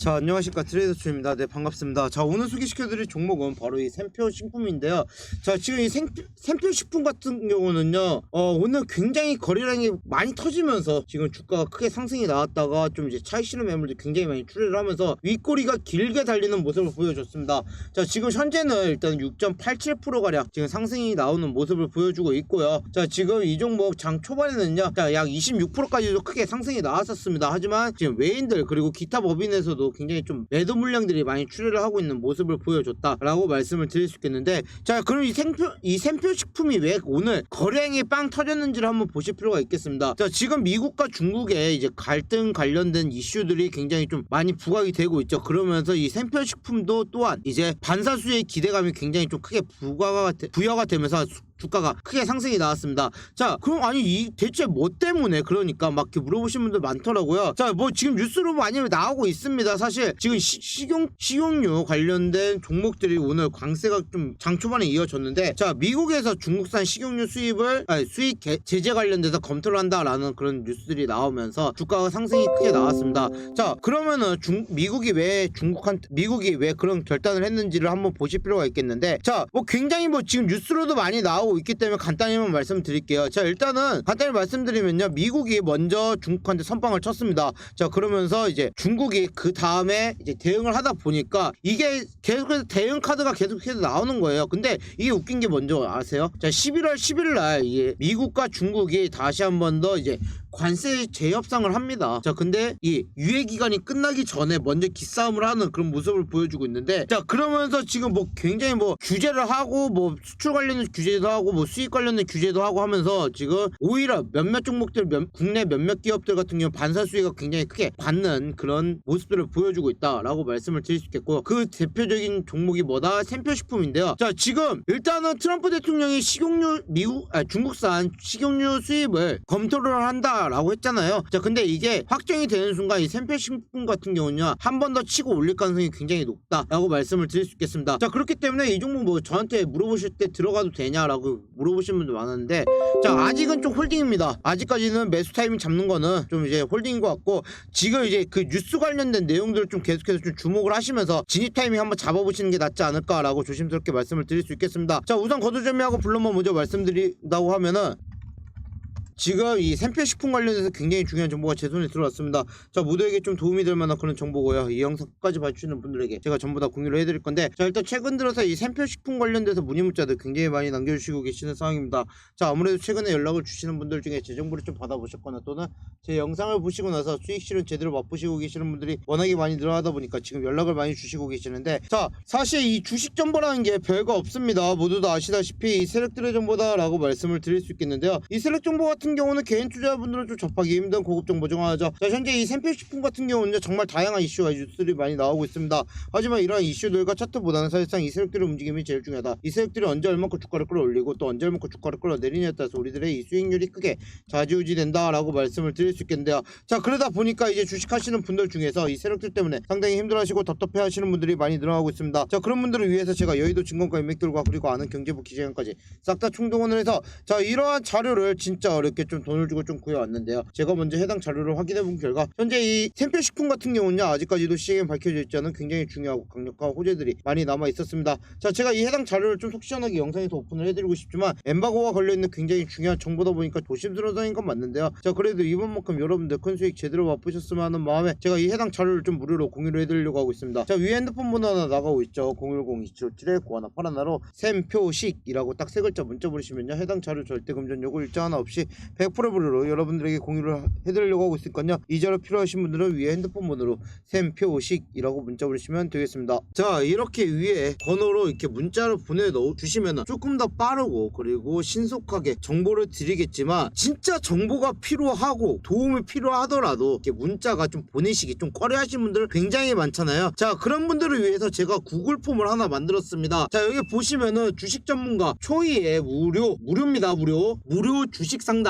자 안녕하십니까. 트레이더 추입니다. 네 반갑습니다. 자 오늘 소개시켜드릴 종목은 바로 이 샘표 식품인데요. 자 지금 이 생, 샘표 식품 같은 경우는요 어 오늘 굉장히 거래량이 많이 터지면서 지금 주가가 크게 상승이 나왔다가 좀 이제 차익 실현 매물도 굉장히 많이 출혈을 하면서 윗꼬리가 길게 달리는 모습을 보여줬습니다. 자 지금 현재는 일단 6.87% 가량 지금 상승이 나오는 모습을 보여주고 있고요. 자 지금 이 종목 장 초반에는요 자, 약 26%까지도 크게 상승이 나왔었습니다. 하지만 지금 외인들 그리고 기타 법인에서도 굉장히 좀 매도 물량들이 많이 출혈을 하고 있는 모습을 보여줬다라고 말씀을 드릴 수 있겠는데 자 그럼 이 생표 이 샘표 식품이 왜 오늘 거래량이 빵 터졌는지를 한번 보실 필요가 있겠습니다. 자 지금 미국과 중국의 이제 갈등 관련된 이슈들이 굉장히 좀 많이 부각이 되고 있죠. 그러면서 이 샘표 식품도 또한 이제 반사수의 기대감이 굉장히 좀 크게 부과가 되- 부여가 되면서 수- 주가가 크게 상승이 나왔습니다. 자, 그럼 아니 이 대체 뭐 때문에 그러니까 막 이렇게 물어보시는 분들 많더라고요. 자, 뭐 지금 뉴스로 많이 나오고 있습니다. 사실 지금 시, 식용 식용유 관련된 종목들이 오늘 광세가 좀 장 초반에 이어졌는데, 자, 미국에서 중국산 식용유 수입을 아니, 수입 개- 제재 관련돼서 검토를 한다라는 그런 뉴스들이 나오면서 주가가 상승이 크게 나왔습니다. 자, 그러면은 중 미국이 왜 중국한 미국이 왜 그런 결단을 했는지를 한번 보실 필요가 있겠는데, 자, 뭐 굉장히 뭐 지금 뉴스로도 많이 나오고 있기 때문에 간단히만 말씀드릴게요. 자, 일단은 간단히 말씀드리면요, 미국이 먼저 중국한테 선빵을 쳤습니다. 자, 그러면서 이제 중국이 그 다음에 이제 대응을 하다 보니까 이게 계속해서 대응 카드가 계속해서 나오는 거예요. 근데 이게 웃긴 게 먼저 아세요? 자, 11월 10일 날 미국과 중국이 다시 한 번 더 이제 관세 재협상을 합니다. 자, 근데 이 유예 기간이 끝나기 전에 먼저 기싸움을 하는 그런 모습을 보여주고 있는데, 자, 그러면서 지금 뭐 굉장히 뭐 규제를 하고 뭐 수출 관련된 규제도 하고 뭐 수입 관련된 규제도 하고 하면서 지금 오히려 몇몇 종목들 몇- 국내 몇몇 기업들 같은 경우 반사 수익가 굉장히 크게 받는 그런 모습들을 보여주고 있다라고 말씀을 드릴 수 있겠고 그 대표적인 종목이 뭐다 샘표식품인데요. 자, 지금 일단은 트럼프 대통령이 식용유 미국 아, 중국산 식용유 수입을 검토를 한다 라고 했잖아요. 자, 근데 이게 확정이 되는 순간 이 샘표식품 같은 경우는요 한 번 더 치고 올릴 가능성이 굉장히 높다 라고 말씀을 드릴 수 있겠습니다. 자, 그렇기 때문에 이 종목 뭐 저한테 물어보실 때 들어가도 되냐라고 물어보시는 분들 많았는데 자, 아직은 좀 홀딩입니다. 아직까지는 매수 타이밍 잡는 거는 좀 이제 홀딩인 것 같고 지금 이제 그 뉴스 관련된 내용들을 좀 계속해서 좀 주목을 하시면서 진입 타이밍 한번 잡아보시는 게 낫지 않을까라고 조심스럽게 말씀을 드릴 수 있겠습니다. 자, 우선 거두절미하고 블루만 먼저 말씀드린다고 하면은 지금 이 샘표 식품 관련해서 굉장히 중요한 정보가 제 손에 들어왔습니다. 자, 모두에게 좀 도움이 될 만한 그런 정보고요. 이 영상 끝까지 봐주시는 분들에게 제가 전부 다 공유를 해드릴 건데, 자, 일단 최근 들어서 이 샘표 식품 관련돼서 문의 문자들 굉장히 많이 남겨주시고 계시는 상황입니다. 자, 아무래도 최근에 연락을 주시는 분들 중에 제 정보를 좀 받아보셨거나 또는 제 영상을 보시고 나서 수익 실현 제대로 맛보시고 계시는 분들이 워낙에 많이 늘어나다 보니까 지금 연락을 많이 주시고 계시는데, 자, 사실 이 주식 정보라는 게 별거 없습니다. 모두 다 아시다시피 이 세력들의 정보다라고 말씀을 드릴 수 있겠는데요. 이 세력 정보 같은 경우는 개인 투자분들은 좀 접하기 힘든 고급 정보 중 하나죠. 자, 현재 이 샘표식품 같은 경우는 정말 다양한 이슈와 뉴스들이 많이 나오고 있습니다. 하지만 이러한 이슈들과 차트보다는 사실상 이 세력들의 움직임이 제일 중요하다. 이 세력들이 언제 얼마큼 주가를 끌어올리고 또 언제 얼마큼 주가를 끌어내리냐에 따라서 우리들의 이 수익률이 크게 좌지우지 된다라고 말씀을 드릴 수 있겠는데요. 자, 그러다 보니까 이제 주식하시는 분들 중에서 이 세력들 때문에 상당히 힘들어하시고 답답해하시는 분들이 많이 늘어나고 있습니다. 자, 그런 분들을 위해서 제가 여의도 증권가 인맥들과 그리고 아는 경제부 기자연까지 싹 다 총동원을 해서 자 이러한 자료를 진짜 어렵게 좀 돈을 주고 좀 구해왔는데요. 제가 먼저 해당 자료를 확인해 본 결과 현재 이 샘표식품 같은 경우는요 아직까지도 시행에 밝혀져 있지 않은 굉장히 중요하고 강력한 호재들이 많이 남아 있었습니다. 자 제가 이 해당 자료를 좀 속 시원하게 영상에서 오픈을 해드리고 싶지만 엠바고와 걸려 있는 굉장히 중요한 정보다 보니까 조심스러워서인 건 맞는데요. 자 그래도 이번만큼 여러분들 큰 수익 제대로 맛보셨으면 하는 마음에 제가 이 해당 자료를 좀 무료로 공유를 해드리려고 하고 있습니다. 자 위에 핸드폰 번호 하나 나가고 있죠. 010-2757-91 파라나로 샘표식이라고 딱 세 글자 문자 보내시면요 해당 자료 절대 금전 요구 일자 하나 없이 100% 무료로 여러분들에게 공유를 해드리려고 하고 있으니까요. 이 자료 필요하신 분들은 위에 핸드폰 번호로 샘표식이라고 문자 보내시면 되겠습니다. 자 이렇게 위에 번호로 이렇게 문자를 보내 넣어 주시면 조금 더 빠르고 그리고 신속하게 정보를 드리겠지만 진짜 정보가 필요하고 도움이 필요하더라도 이렇게 문자가 좀 보내시기 좀 꺼려하시는 분들 굉장히 많잖아요. 자 그런 분들을 위해서 제가 구글 폼을 하나 만들었습니다. 자 여기 보시면은 주식 전문가 초이의 무료 무료입니다 무료. 무료 주식 상담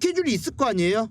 스케줄이 있을 거 아니에요?